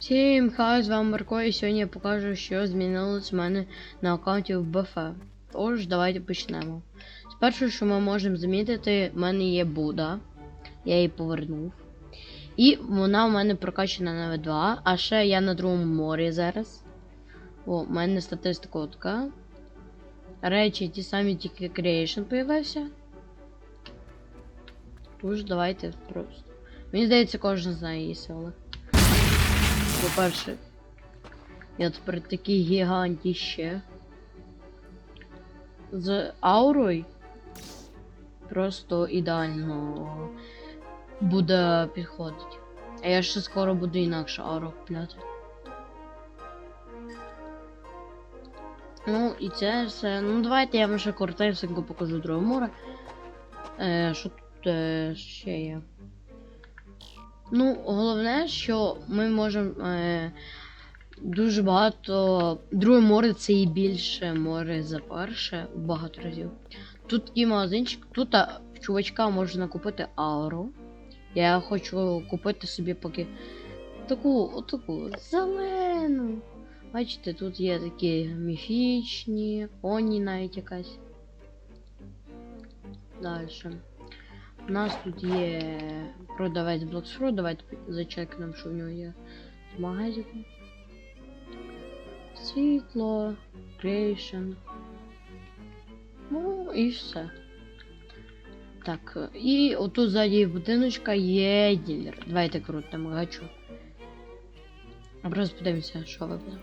Всім хай, з вами Марко, і сьогодні я покажу, що змінилось в мене на аккаунті в БФ. Тож, давайте почнемо. Спершу, що ми можемо замітити, в мене є Буда. Я її повернув. І вона у мене прокачана на В2, а ще я на другому морі зараз. О, у мене статистика така. Речі ті самі, тільки Creation появився. Тож, давайте просто. Мені здається, кожен знає її сили. По-перше, я тепер такий гігантіще. З аурою просто ідеально буде підходити. А я ще скоро буду інакше ауру купляти. Ну, і це все. Ну, давайте я вам ще коротенько покажу друге море. Що тут е, ще є? Ну, головне, що ми можемо е, дуже багато. Друге море це і більше море за перше багато разів. Тут такий магазинчик, тут а, в чувачка можна купити ауру. Я хочу купити собі поки таку, отаку зелену. Бачите, тут є такі міфічні, оні навіть якась. Дальше. У нас тут є продавець Блоксфру, давайте зачекнемо, що в нього є з магазику. Світло, Creation. Ну і все. Так, і отут ззаді будиночка є ділер. Давайте крутимо гачу. Просто подивимося, що випаде.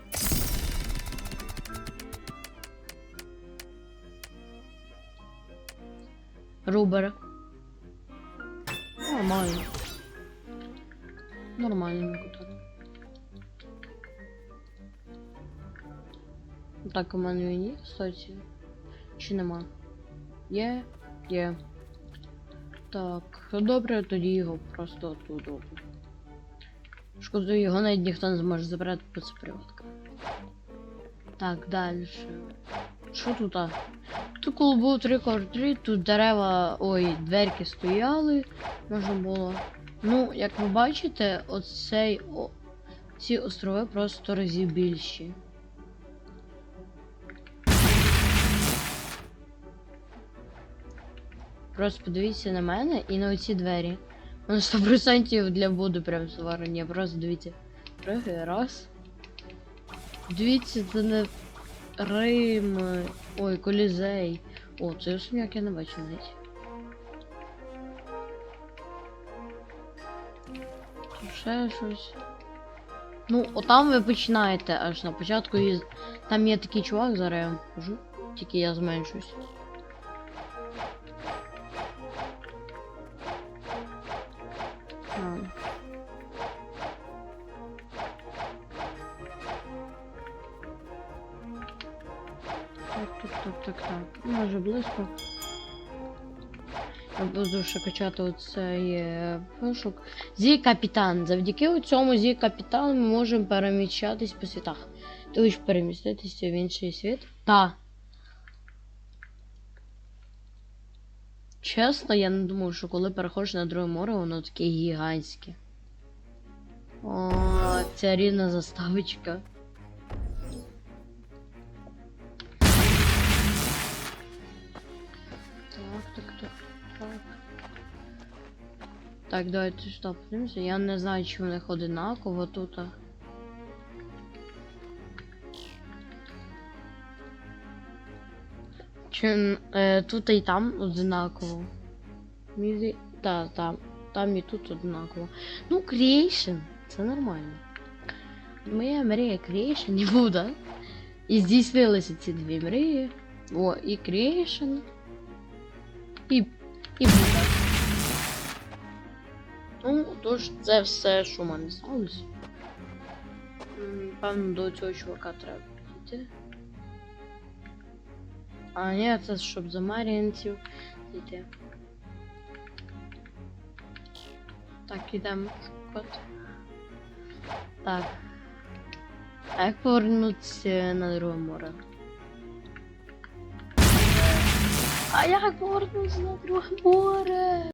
Рубер. Нормально. Нормально так. Так, у мене є, кстати. Чи нема? Є, є. Так, добре, тоді його просто тут. Шкода, його навіть ніхто не зможе забрати по приводка. Так, далі. Що тут? Тут коли був 3 3 тут дерева, ой, дверки стояли, можна було. Ну, як ви бачите, оцей о, ці острови просто разів більші. Просто подивіться на мене і на оці двері. Вони 100% для буду прям зварені. Просто дивіться. Трохи раз. Дивіться, це не Рим. Ой, колізей. О, це особняк я не бачу навіть. Ще щось. Ну, отам ви починаєте аж на початку там є такий чувак, зараз я вам покажу. Тільки я зменшусь. Так, так, так, так, так. Може близько. Я буду ще качати оцей е, пошук. Зі капітан. Завдяки цьому зі капітан ми можемо переміщатись по світах. Ти ж переміститися в інший світ? Та. Чесно, я не думав, що коли переходиш на друге море, воно таке гігантське. О, ця рідна заставочка. Так, давайте подивимося. Я не знаю, чи в них одинаково тут. Чи е, тут і там одинаково. Мізі... Та, там. Там і тут одинаково. Ну, Creation, це нормально. Моя мрія Creation не буде. І здійснилися ці дві мрії. О, і Creation. І. І буде. Ну, тож це все, що в мене сталося. Певно, до цього чувака треба підійти. А, ні, це щоб за Маріанців йти. Так, ідемо шукати. Так. А як повернутися на друге море? А як повернутися на друге море?